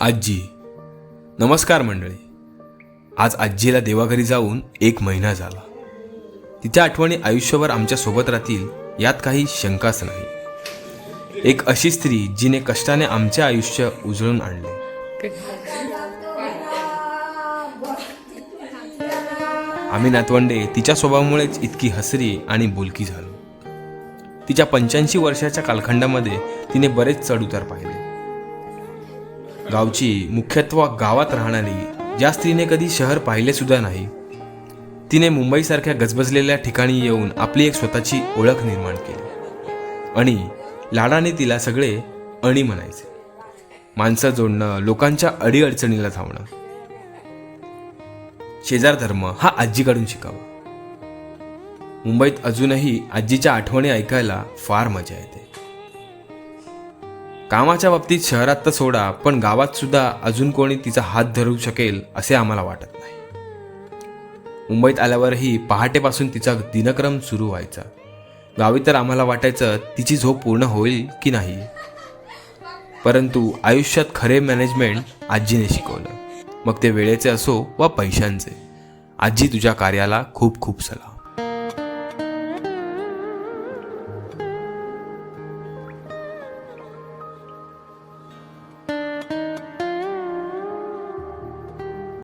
आजी नमस्कार मंडळी. आज आजीला देवाघरी जाऊन एक महिना झाला. तिच्या आठवणी आयुष्यभर आमच्यासोबत राहतील यात काही शंकाच नाही. एक अशी स्त्री जिने कष्टाने आमचे आयुष्य उजळून आणले. आम्ही नातवंडे तिच्या स्वभावामुळेच इतकी हसरी आणि बोलकी झालो. तिच्या पंच्याऐंशी वर्षाच्या कालखंडामध्ये तिने बरेच चढउतार पाहिले. गावची मुख्यत्व गावात राहणारी ज्या स्त्रीने कधी शहर पाहिले सुद्धा नाही तिने मुंबईसारख्या गजबजलेल्या ठिकाणी येऊन आपली एक स्वतःची ओळख निर्माण केली. आणि लाडाने तिला सगळे अणी म्हणायचे. माणसं जोडणं लोकांच्या अडीअडचणीला धावणं. शेजार धर्म हा आजीकडून शिकावा. मुंबईत अजूनही आजीच्या आठवणी ऐकायला फार मजा येते. कामाच्या बाबतीत शहरात तर सोडा पण गावात सुद्धा अजून कोणी तिचा हात धरू शकेल असे आम्हाला वाटत नाही. मुंबईत आल्यावरही पहाटेपासून तिचा दिनक्रम सुरू व्हायचा. गावी तर आम्हाला वाटायचं तिची झोप पूर्ण होईल की नाही. परंतु आयुष्यात खरे मॅनेजमेंट आजीने शिकवलं. मग ते वेळेचे असो वा पैशांचे. आजी तुझ्या कार्याला खूप खूप सलाम.